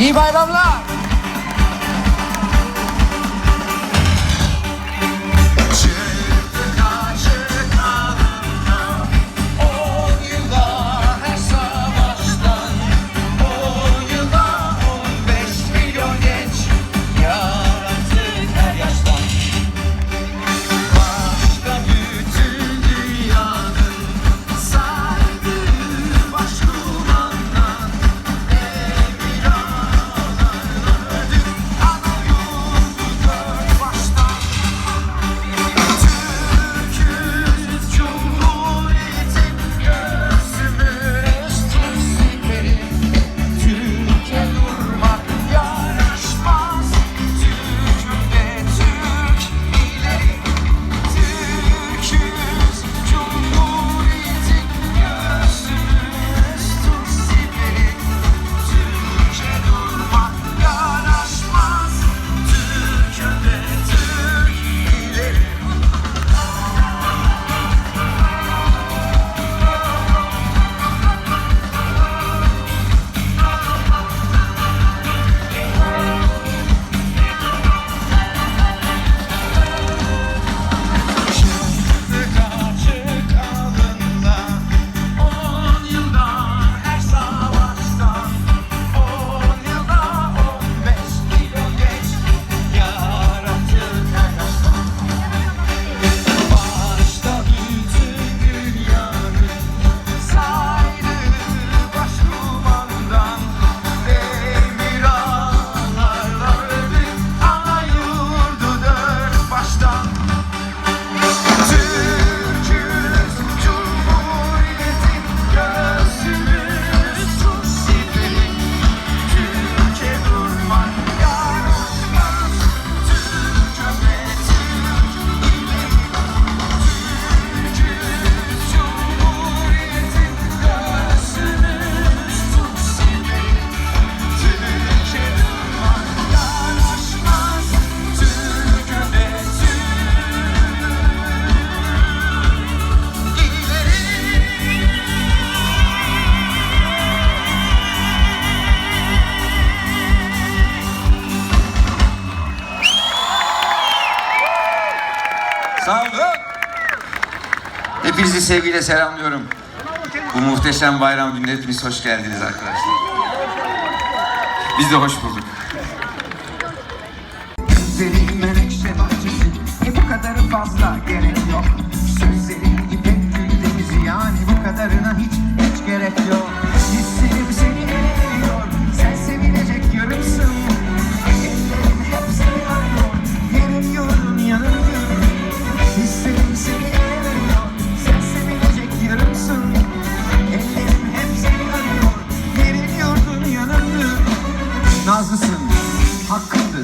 一百辣不 Sağ olun. Hepinizi sevgiyle selamlıyorum. Bu muhteşem bayram günü hepiniz hoş geldiniz arkadaşlar. Biz de hoş bulduk. Güzelim menekşe bahçesi, e bu kadarı fazla gerek yok.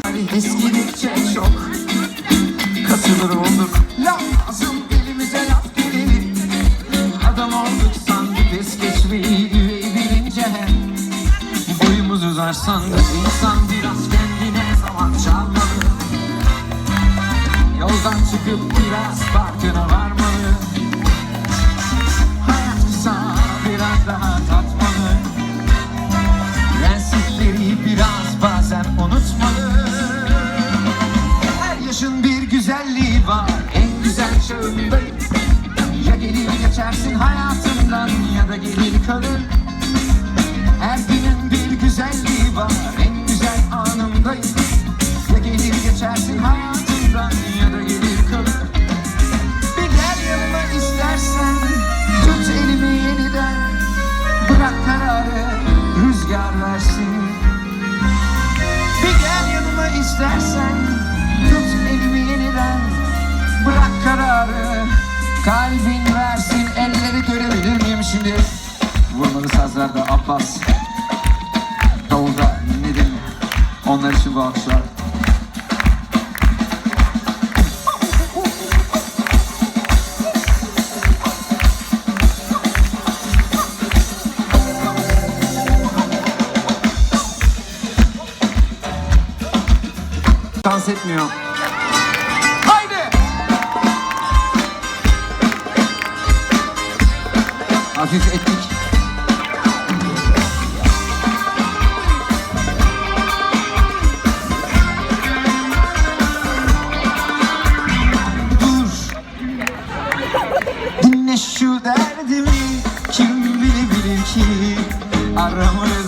Hani çok kasılır olduk. Lazım elimize laf geleni Adam olduk sandık es geçmeyi güvey bilince. Boyumuz uzar sandık insan biraz kendine zaman çalmalı. Yoldan çıkıp biraz farkına varmalı. Kalbin versin elleri görebilir miyim şimdi? Vurmalı sazlarda Abbas. Davulda Nedim. Onlar için bu alkışlar. dans etmiyor. hafif etnik. Dur. Dinle şu derdimi kim bilebilir ki aramı